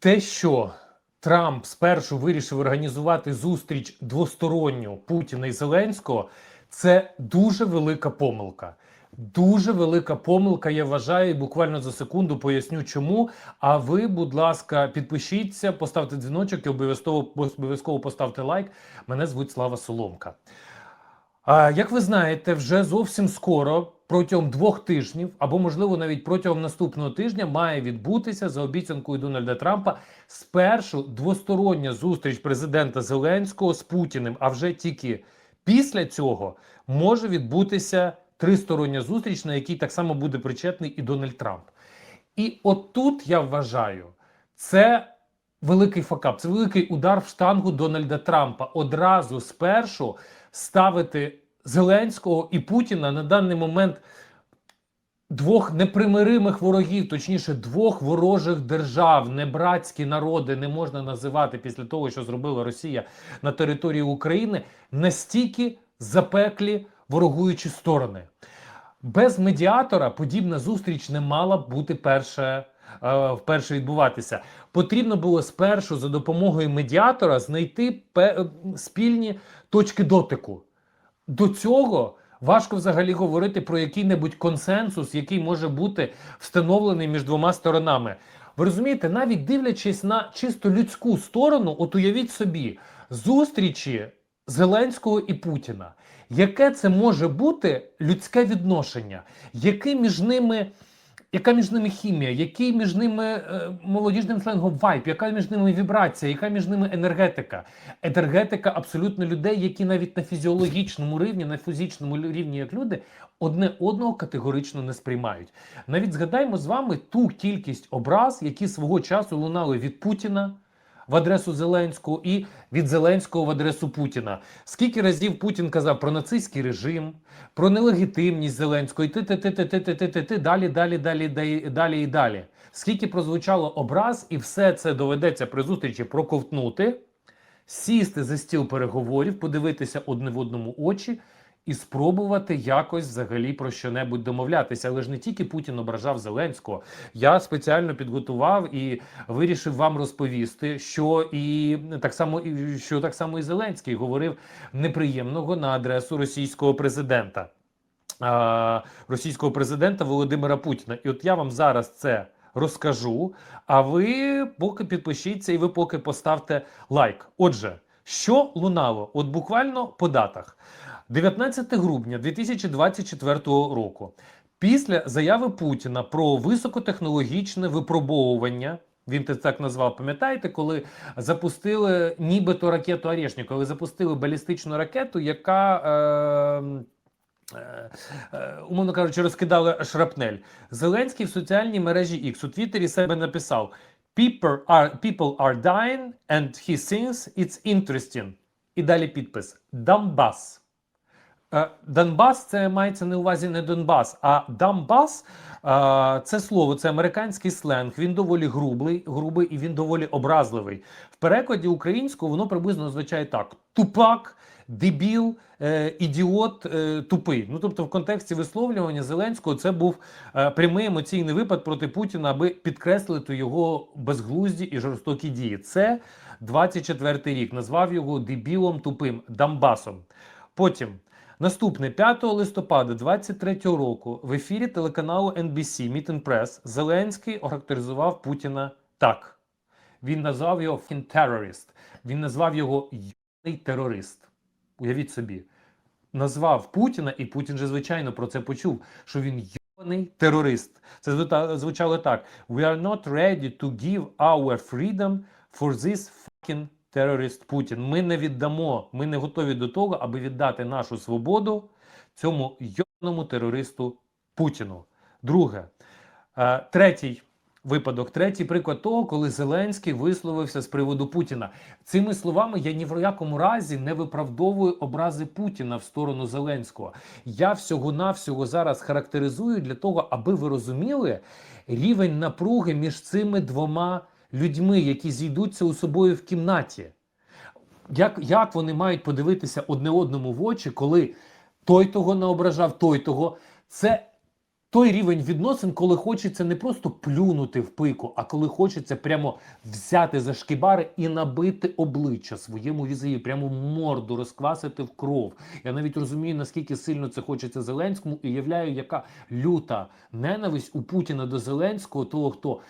Те, що Трамп спершу вирішив організувати зустріч двосторонню Путіна і Зеленського, це дуже велика помилка. Дуже велика помилка, я вважаю, і буквально за секунду поясню, чому. А ви, будь ласка, підпишіться, поставте дзвіночок і обов'язково обов'язково поставте лайк. Мене звуть Слава Соломка. А, як ви знаєте, вже зовсім скоро, протягом двох тижнів, або можливо навіть протягом наступного тижня, має відбутися за обіцянкою Дональда Трампа спершу двостороння зустріч президента Зеленського з Путіним. А вже тільки після цього може відбутися тристороння зустріч, на якій так само буде причетний і Дональд Трамп. І отут я вважаю, це великий факап, це великий удар в штангу Дональда Трампа. Одразу спершу ставити Зеленського і Путіна на даний момент двох непримиримих ворогів, точніше, двох ворожих держав, небратські народи не можна називати після того, що зробила Росія на території України, настільки запеклі ворогуючі сторони. Без медіатора подібна зустріч не мала б бути перша. е, Вперше відбуватися потрібно було спершу за допомогою медіатора знайти спільні точки дотику. До цього важко взагалі говорити про який-небудь консенсус, який може бути встановлений між двома сторонами. Ви розумієте, навіть дивлячись на чисто людську сторону, от уявіть собі зустрічі Зеленського і Путіна. Яке це може бути людське відношення? яке між ними, яка між ними хімія, який між ними е, молодіжним сленгом вайб, яка між ними вібрація, яка між ними енергетика? Енергетика абсолютно людей, які навіть на фізіологічному рівні, на фізичному рівні, як люди, одне одного категорично не сприймають. Навіть згадаймо з вами ту кількість образ, які свого часу лунали від Путіна в адресу Зеленського і від Зеленського в адресу Путіна. Скільки разів Путін казав про нацистський режим, про нелегітимність Зеленського, і ти ти ти ти ти ти ти ти далі, далі, далі, далі і далі. Скільки прозвучало образ, і все це доведеться при зустрічі проковтнути, сісти за стіл переговорів, подивитися одне в одному очі. І спробувати якось взагалі про що-небудь домовлятися. Але ж не тільки Путін ображав Зеленського. Я спеціально підготував і вирішив вам розповісти, що і так само що так само і Зеленський говорив неприємного на адресу російського президента, російського президента Володимира Путіна. І от я вам зараз це розкажу. А ви поки підпишіться і ви поки поставте лайк. Отже, що лунало? От буквально по датах. 19 грудня 2024 року, після заяви Путіна про високотехнологічне випробовування. Він це так назвав. Пам'ятаєте, коли запустили нібито ракету Орешник, коли запустили балістичну ракету, яка, е, е, е, умовно кажучи, розкидала шрапнель. Зеленський в соціальній мережі X у Твіттері себе написав: People are, people are dying and he thinks it's interesting. І далі підпис: Донбас. Е, Донбас це мається на увазі не Донбас, а Дамбас е, це слово, це американський сленг. Він доволі грубий, грубий і він доволі образливий. В перекладі українського воно приблизно означає так: тупак, дебіл, е, ідіот, тупий. Ну тобто, в контексті висловлювання Зеленського це був прямий емоційний випад проти Путіна, аби підкреслити його безглузді і жорстокі дії. Це 24-й рік. Назвав його дебілом тупим Дамбасом. Потім. Наступне 5 листопада 23 року в ефірі телеканалу NBC Meet and Press Зеленський охарактеризував Путіна так. Він назвав його «fucking terrorist». Він назвав його «юний терорист. Уявіть собі, назвав Путіна, і Путін же звичайно про це почув, що він йоний терорист. Це звучало так: We are not ready to give our freedom for this fucking терорист Путін. Ми не віддамо, ми не готові до того, аби віддати нашу свободу цьому йонному терористу Путіну. Друге, Е, третій випадок, третій приклад того, коли Зеленський висловився з приводу Путіна. Цими словами я ні в якому разі не виправдовую образи Путіна в сторону Зеленського. Я всього-навсього зараз характеризую для того, аби ви розуміли рівень напруги між цими двома людьми, які зійдуться у собою в кімнаті. Як, як вони мають подивитися одне одному в очі, коли той того не ображав, той того. Це той рівень відносин, коли хочеться не просто плюнути в пику, а коли хочеться прямо взяти за шкібари і набити обличчя своєму візові, прямо морду розквасити в кров. Я навіть розумію, наскільки сильно це хочеться Зеленському, і являю, яка люта ненависть у Путіна до Зеленського, того хто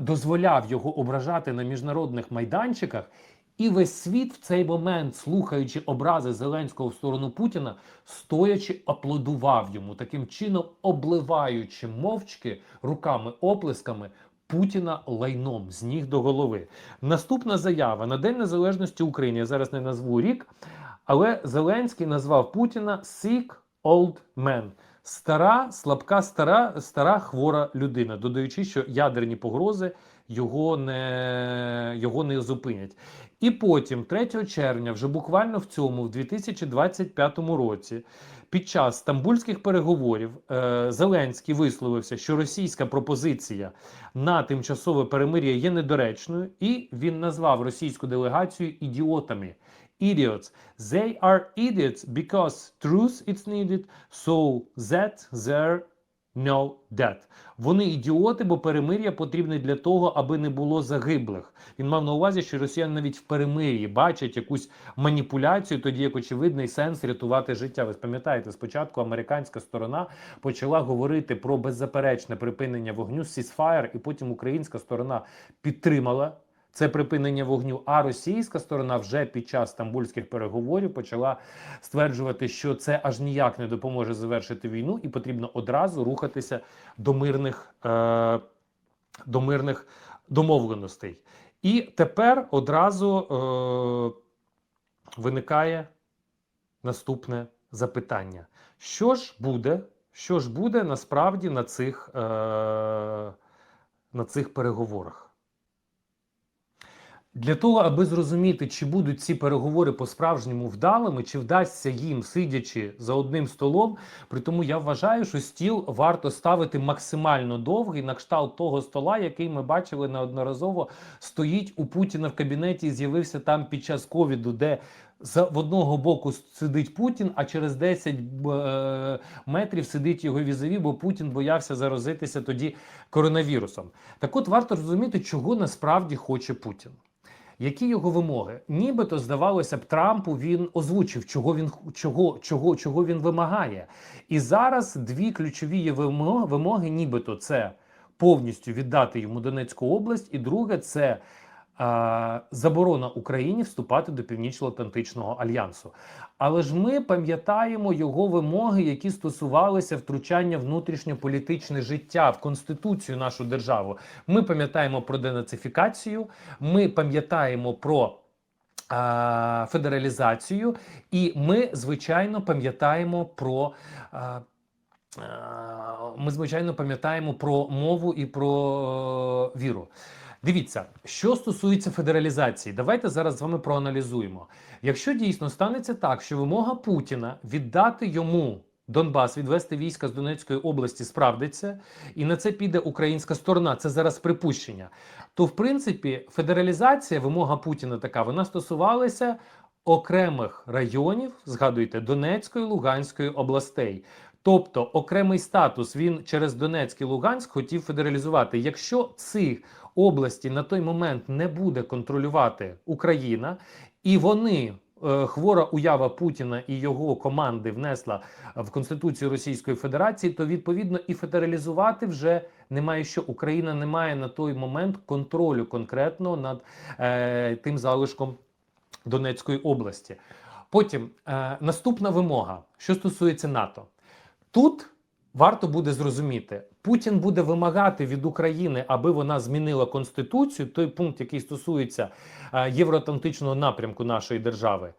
дозволяв його ображати на міжнародних майданчиках. І весь світ в цей момент, слухаючи образи Зеленського в сторону Путіна, стоячи, аплодував йому, таким чином обливаючи мовчки руками оплесками Путіна лайном з ніг до голови. Наступна заява на День Незалежності України. Я зараз не назву рік, але Зеленський назвав Путіна sick old man. Стара, слабка, стара, стара хвора людина, додаючи, що ядерні погрози його не, його не зупинять. І потім, 3 червня, вже буквально в цьому, в 2025 році, під час стамбульських переговорів е, Зеленський висловився, що російська пропозиція на тимчасове перемир'я є недоречною, і він назвав російську делегацію ідіотами. Idiots. They are idiots because truth is needed, so that they're no dead. Вони ідіоти, бо перемир'я потрібне для того, аби не було загиблих. Він мав на увазі, що росіяни навіть в перемир'ї бачать якусь маніпуляцію, тоді як очевидний сенс рятувати життя. Ви пам'ятаєте, спочатку американська сторона почала говорити про беззаперечне припинення вогню ceasefire, і потім українська сторона підтримала. Це припинення вогню. А російська сторона вже під час стамбульських переговорів почала стверджувати, що це аж ніяк не допоможе завершити війну, і потрібно одразу рухатися до мирних, е, до мирних домовленостей. І тепер одразу е, виникає наступне запитання: що ж буде? Що ж буде насправді на цих, е, на цих переговорах? Для того, аби зрозуміти, чи будуть ці переговори по-справжньому вдалими, чи вдасться їм, сидячи за одним столом, при тому я вважаю, що стіл варто ставити максимально довгий на кшталт того стола, який ми бачили неодноразово стоїть у Путіна в кабінеті і з'явився там під час ковіду, де в одного боку сидить Путін, а через 10 е, метрів сидить його візові, бо Путін боявся заразитися тоді коронавірусом. Так от варто розуміти, чого насправді хоче Путін. Які його вимоги? Нібито здавалося б, Трампу він озвучив, чого він чого, чого, чого він вимагає. І зараз дві ключові вимоги, вимоги, нібито це повністю віддати йому Донецьку область, і друге це заборона Україні вступати до Північно-Атлантичного альянсу. Але ж ми пам'ятаємо його вимоги, які стосувалися втручання внутрішньополітичне життя в конституцію нашу державу. Ми пам'ятаємо про денацифікацію, ми пам'ятаємо про. а, Федералізацію, і ми, звичайно, пам'ятаємо про а, ми, звичайно, пам'ятаємо про мову і про е, віру. Дивіться, що стосується федералізації, давайте зараз з вами проаналізуємо. Якщо дійсно станеться так, що вимога Путіна віддати йому Донбас, відвести війська з Донецької області справдиться, і на це піде українська сторона, це зараз припущення. То, в принципі, федералізація, вимога Путіна така, вона стосувалася окремих районів, згадуйте, Донецької, Луганської областей. Тобто окремий статус він через Донецьк і Луганськ хотів федералізувати. Якщо цих області на той момент не буде контролювати Україна, і вони. е, Хвора уява Путіна і його команди внесла в Конституцію Російської Федерації, то відповідно і федералізувати вже немає що. Україна не має на той момент контролю конкретно над е, тим залишком Донецької області. Потім е, наступна вимога, що стосується НАТО, тут варто буде зрозуміти, Путін буде вимагати від України, аби вона змінила конституцію, той пункт, який стосується е, євроатлантичного напрямку нашої держави,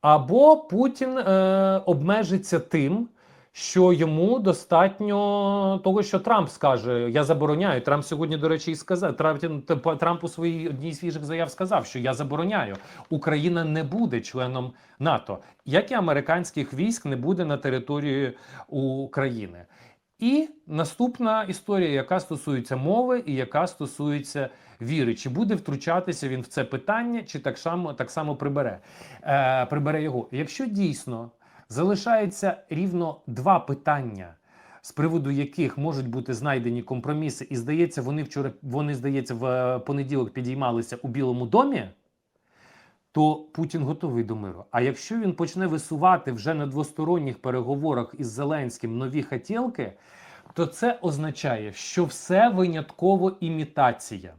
або Путін е, обмежиться тим. Що йому достатньо того, що Трамп скаже, я забороняю. Трамп сьогодні, до речі, і сказав. Трамп, Трамп у своїй одній свіжих заяв сказав, що я забороняю. Україна не буде членом НАТО, як і американських військ не буде на території України. І наступна історія, яка стосується мови і яка стосується віри, чи буде втручатися він в це питання, чи так само так само прибере, е, прибере його. Якщо дійсно залишається рівно два питання з приводу яких можуть бути знайдені компроміси, і здається, вони вчора вони здається в е, понеділок підіймалися у Білому домі. То Путін готовий до миру. А якщо він почне висувати вже на двосторонніх переговорах із Зеленським нові хотілки, то це означає, що все винятково імітація.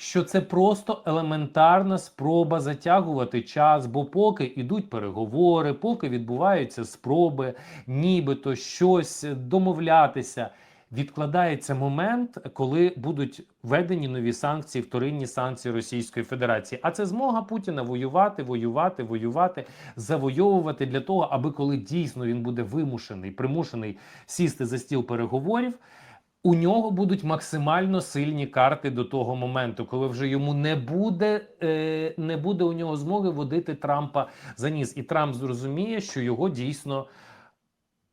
Що це просто елементарна спроба затягувати час, бо поки йдуть переговори, поки відбуваються спроби, нібито щось домовлятися, відкладається момент, коли будуть введені нові санкції, вторинні санкції Російської Федерації. А це змога Путіна воювати, воювати, воювати, завойовувати для того, аби коли дійсно він буде вимушений, примушений сісти за стіл переговорів. У нього будуть максимально сильні карти до того моменту, коли вже йому не буде, е, не буде у нього змоги водити Трампа за ніс. І Трамп зрозуміє, що його дійсно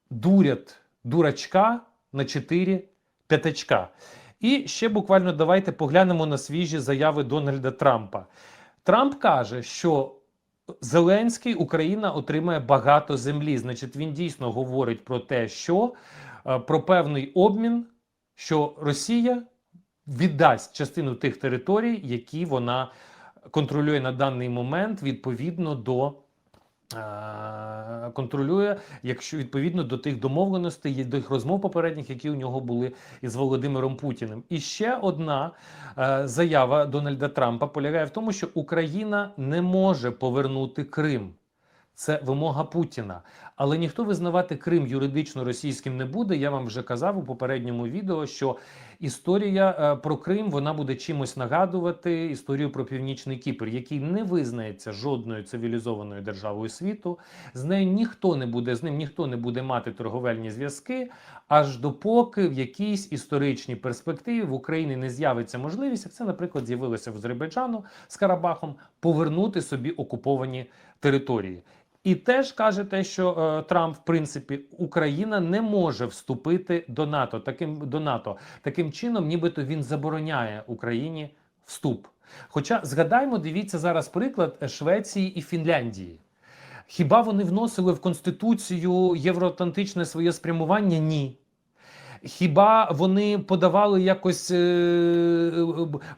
дурять дурачка на 4 п'ятачка. І ще буквально давайте поглянемо на свіжі заяви Дональда Трампа. Трамп каже, що Зеленський Україна отримає багато землі. Значить, він дійсно говорить про те, що е, про певний обмін, що Росія віддасть частину тих територій, які вона контролює на даний момент відповідно до. е, Контролює, якщо відповідно до тих домовленостей, до тих розмов попередніх, які у нього були із Володимиром Путіним. І ще одна е, заява Дональда Трампа полягає в тому, що Україна не може повернути Крим. Це вимога Путіна. Але ніхто визнавати Крим юридично російським не буде. Я вам вже казав у попередньому відео, що історія е, про Крим вона буде чимось нагадувати історію про північний Кіпр, який не визнається жодною цивілізованою державою світу. З нею ніхто не буде з ним, ніхто не буде мати торговельні зв'язки, аж допоки в якійсь історичній перспективі в Україні не з'явиться можливість, як це, наприклад, з'явилося в Азербайджану з Карабахом, повернути собі окуповані території. І теж каже те, що е, Трамп, в принципі, Україна не може вступити до НАТО. Таким до НАТО таким чином, нібито він забороняє Україні вступ. Хоча згадаймо, дивіться зараз приклад Швеції і Фінляндії. Хіба вони вносили в конституцію євроатлантичне своє спрямування? Ні. Хіба вони подавали якось е,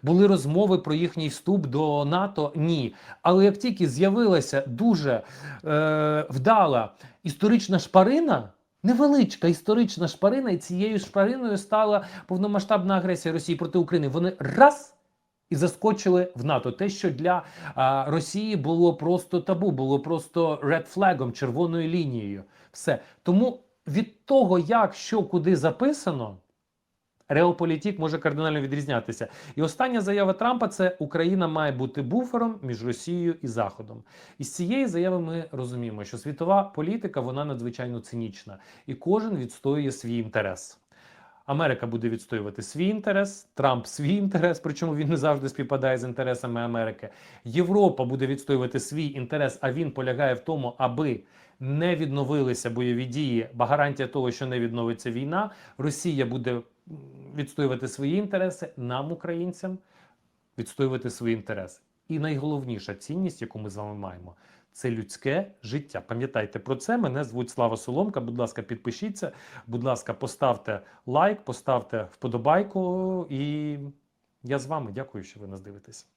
були розмови про їхній вступ до НАТО? Ні. Але як тільки з'явилася дуже е, вдала історична шпарина, невеличка історична шпарина, і цією шпариною стала повномасштабна агресія Росії проти України. Вони раз. І заскочили в НАТО. Те, що для а, Росії було просто табу, було просто red флагом, червоною лінією. Все тому від того, як що куди записано, реополітік може кардинально відрізнятися. І остання заява Трампа це Україна має бути буфером між Росією і Заходом. І з цієї заяви ми розуміємо, що світова політика вона надзвичайно цинічна, і кожен відстоює свій інтерес. Америка буде відстоювати свій інтерес, Трамп свій інтерес, причому він не завжди співпадає з інтересами Америки. Європа буде відстоювати свій інтерес, а він полягає в тому, аби не відновилися бойові дії, бо гарантія того, що не відновиться війна. Росія буде відстоювати свої інтереси, нам, українцям, відстоювати свої інтереси. І найголовніша цінність, яку ми з вами маємо, це людське життя. Пам'ятайте про це. Мене звуть Слава Соломка. Будь ласка, підпишіться. Будь ласка, поставте лайк, поставте вподобайку. І я з вами дякую, що ви нас дивитесь.